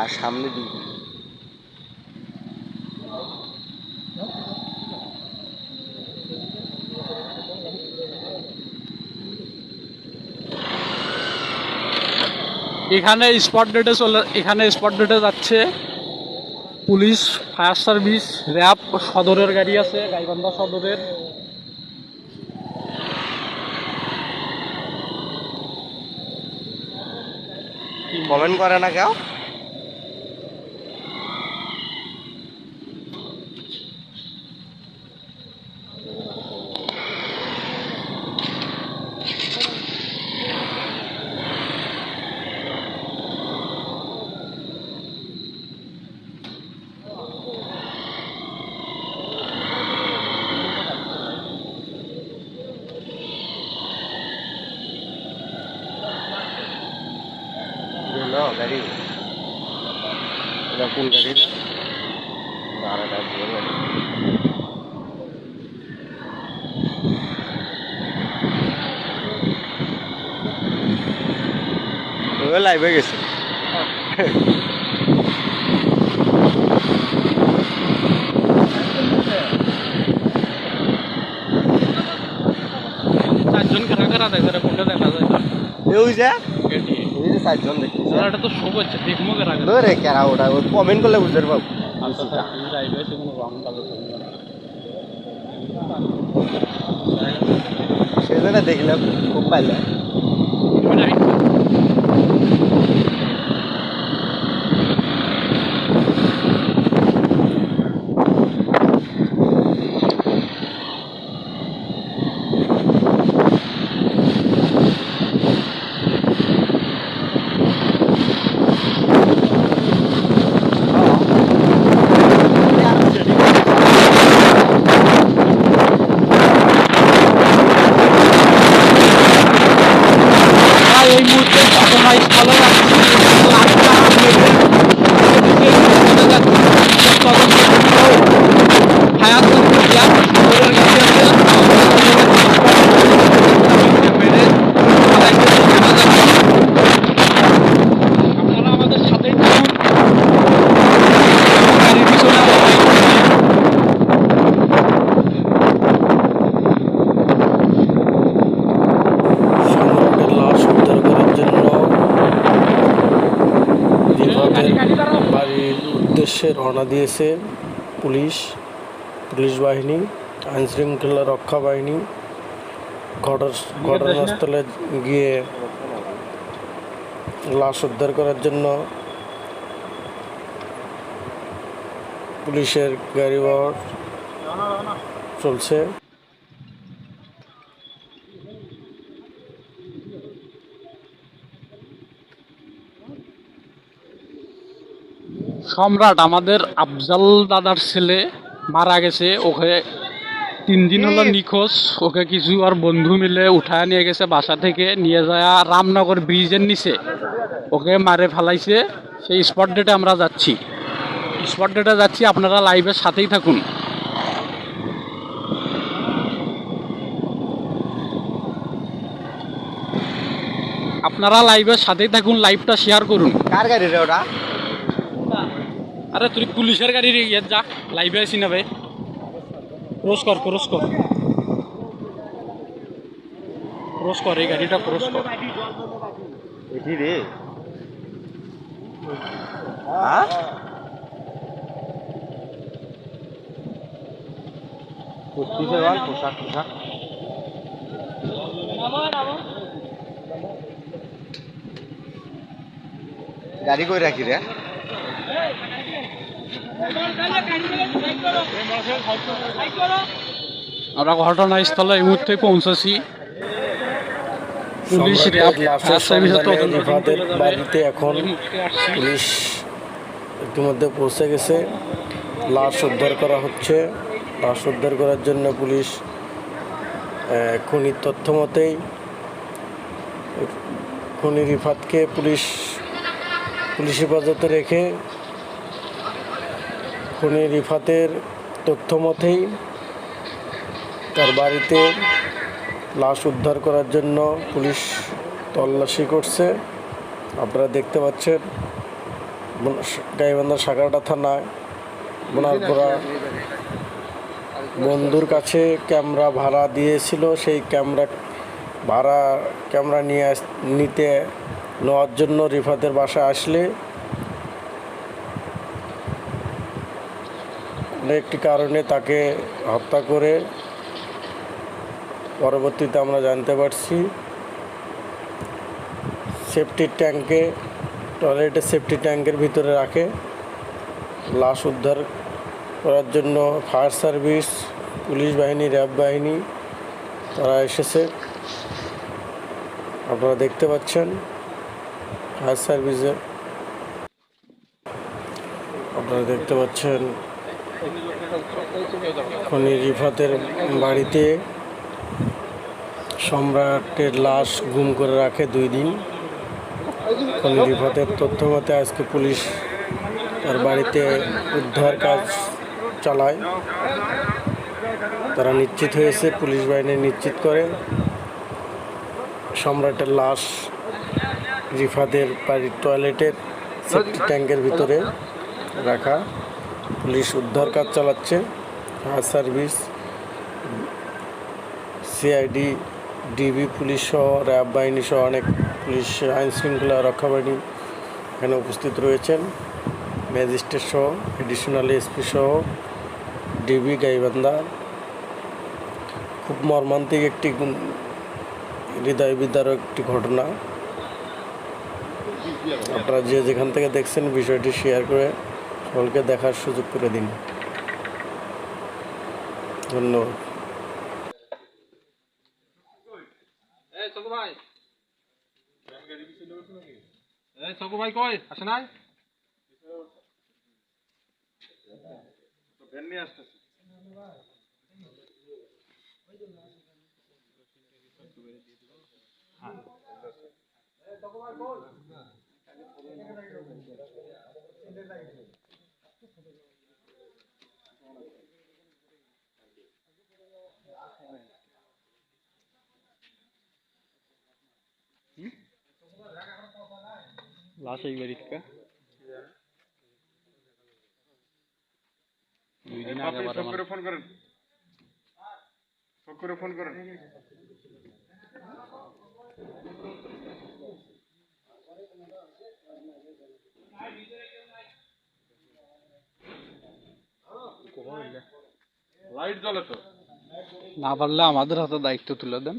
আর সামনে দিকে এখানে স্পট ডেটে চলে এখানে স্পট ডেটে যাচ্ছে পুলিশ ফায়ার সার্ভিস র্যাব সদরের গাড়ি আছে গাইবান্ধা সদরের। কমেন্ট করে না কেউ? No, গাড়ি এটা কোন গাড়ি না দাঁড়াটা ভুলে গেল ও লাইভে গেছে চারজন কারা কারা দেখে রে, কোনটা দেখা যায় না। ওই যে এটি। এই যে চারজন দাদা, এটা তো শো করছে দেখব কারা কারা। ওটা? কমেন্ট করলে বুঝতে পারব। আচ্ছা, আচ্ছা, রং সেজন্য দেখলাম খুব পাইলে তুমি রাইড করো। আমরা এই মুহূর্তে ঘটনাস্থলে যাচ্ছি লাইটটা মেরে চলে যাচ্ছি ফায়ার সার্ভিস ল্যাব সদরের গাড়ি আছে মেরে সবাইকে জানা যাচ্ছে আপনারা আমাদের সাথেই থাকুন গাড়ির পিছনে আমরা বাইক চালিয়ে সম্রাটের লাশ উদ্ধার করার জন্য বাড়ির উদ্দেশ্যে রওনা দিয়েছে পুলিশ পুলিশ বাহিনী, আইনশৃঙ্খলা রক্ষা বাহিনী। ঘটনা- ঘটনাস্থলে গিয়ে লাশ উদ্ধার করার জন্য পুলিশের গাড়ি চলছে। সম্রাট আমাদের আফজাল দাদার ছেলে মারা গেছে ওকে তিন দিন হলো নিখোঁজ ওকে কিছু আর বন্ধু মিলে উঠায় নিয়ে গেছে বাসা থেকে নিয়ে যায় রামনগর ব্রিজের নিচে। ওকে মারে ফেলাইছে সেই স্পট ডেটে আমরা যাচ্ছি। স্পট ডেটে যাচ্ছি আপনারা লাইভের সাথেই থাকুন। আপনারা লাইভের সাথেই থাকুন লাইভটা শেয়ার করুন। কার গাড়ি রে ওটা? আরে তুই পুলিশের গাড়ি ইয়ে যা। লাইভে আসি না ভাই। ক্রস কর ক্রস কর। ক্রস কর, এই গাড়িটা ক্রস কর। এটি রে। হ্যাঁ কুস্তিতে বল গাড়ি কই রাখি রে আমরা ঘটনাস্থলে এই মুহূর্তে পৌঁছেছি। পুলিশ বাড়িতে এখন পুলিশ ইতিমধ্যে পৌঁছে গেছে। লাশ উদ্ধার করা হচ্ছে। লাশ উদ্ধার করার জন্য পুলিশ খুনির তথ্য মতেই খুনি রিফাতকে পুলিশ পুলিশ হেফাজতে রেখে খুনি রিফাতের তথ্য মতেই তার বাড়িতে লাশ উদ্ধার করার জন্য পুলিশ তল্লাশি করছে। আপনারা দেখতে পাচ্ছেন গাইবান্ধা সাগরটা থানায় বোনারপুরা বন্ধুর কাছে ক্যামেরা ভাড়া দিয়েছিল। সেই ক্যামেরা, ভাড়া ক্যামেরা নিয়ে নিতে নেওয়ার জন্য রিফাতের বাসায় আসলে একটি কারণে তাকে হত্যা করে পরবর্তীতে আমরা জানতে পারছি। সেফটি ট্যাঙ্কে টয়লেটের সেফটি ট্যাঙ্কের ভিতরে রাখে। লাশ উদ্ধার করার জন্য ফায়ার সার্ভিস, পুলিশ বাহিনী, র্যাব বাহিনী, তারা এসেছে। আপনারা দেখতে পাচ্ছেন ফায়ার সার্ভিসে। আপনারা দেখতে পাচ্ছেন খনি রিফাতের বাড়িতে সম্রাটের লাশ গুম করে রাখে দুই দিন। খনি রিফাতের তথ্য মতে আজকে পুলিশ তার বাড়িতে উদ্ধার কাজ চালায়। তারা নিশ্চিত হয়েছে, পুলিশ বাহিনী নিশ্চিত করে সম্রাটের লাশ রিফাদের বাড়ির টয়লেটের সেফটি ট্যাঙ্কের ভিতরে রাখা। পুলিশ উদ্ধার কাজ চালাচ্ছে। Fire service, CID, DB police সহ, র্যাব বাহিনী সহ অনেক পুলিশ আইন শৃঙ্খলা রক্ষা বাহিনী এখানে উপস্থিত রয়েছেন। ম্যাজিস্ট্রেট সহ এডিশনাল এসপি সহ, ডিবি গাইবান্ধা। খুব মর্মান্তিক একটি হৃদয় একটি ঘটনা। আপনারা যে যেখান থেকে দেখছেন বিষয়টি শেয়ার করে সকলকে দেখার সুযোগ করে দিন। ধন্যবাদ। এই চকু ভাই। এই চকু ভাই কই? আসে নাই? লাশ এই বাড়ি থেকে দুই দিন আগে আমার- ফোন করেন। করে ফোন করেন। লাইট জ্বলে তো। না পারলে আমাদের হাতে দায়িত্ব তুলে দেন।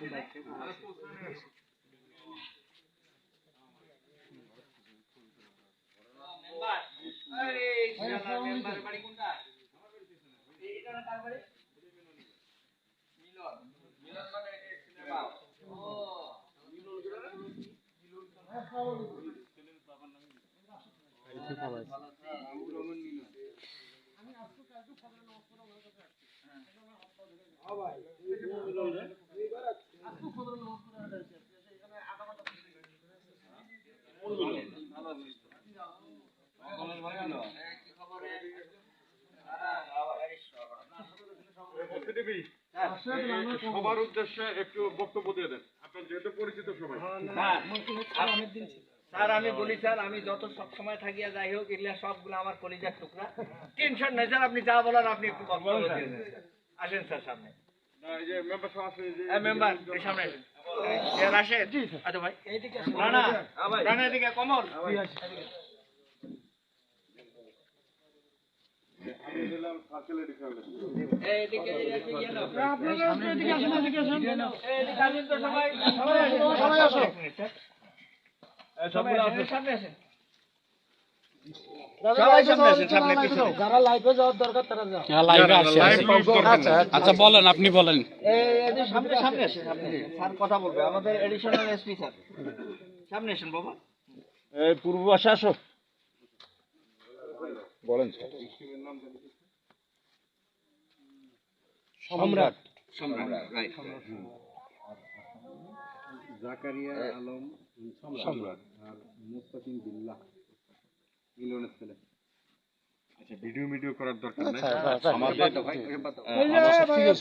বাদে সগুয়ের বদলা প্রতিনিধি সবার উদ্দেশ্যে একটু বক্তব্য দিয়ে দেন। আপনার যেহেতু পরিচিত সবাই। স্যার আমি বলি স্যার আমি যত সব সময় থাকিয়া যাই হোক এগুলা সবগুলো আমার কলিজার টুকরা। টেনশন নাই স্যার আপনি যা বলার আপনি একটু বক্তব্য দিয়ে দেন, আসেন স্যার সামনে। না, মেম্বার সামনে। আসেন। আচ্ছা ভাই। এদিকে কমল। আচ্ছা বলেন আপনি বলেন সামনে আসেন কথা বলবে আমাদের এডিশনাল এসপি স্যার সামনে আসেন বাবা পূর্ববাসে আসো। বলেন স্যার সম্রাট জাকারিয়া আলম সম্রাট আর মুস্তাকিম বিল্লাহ মিলনের ছেলে আচ্ছা ভিডিও ভিডিও করার দরকার নেই আমাদের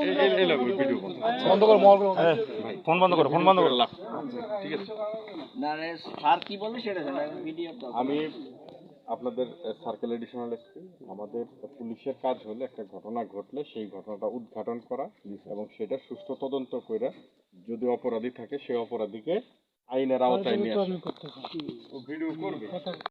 এই- এই ভিডিও বন্ধ করো ফোন বন্ধ করো ফোন বন্ধ করো ঠিক আছে না রে স্যার কি বলবে সেটা ভিডিও আমি আপনাদের সার্কেল এডিশনাল এসপি আমাদের পুলিশের কাজ হলে একটা ঘটনা ঘটলে সেই ঘটনাটা উদ্ঘাটন করা এবং সেটা সুষ্ঠু তদন্ত করে যদি অপরাধী থাকে সেই অপরাধীকে আইনের আওতায় নিয়ে আসা। ভিডিও করবে।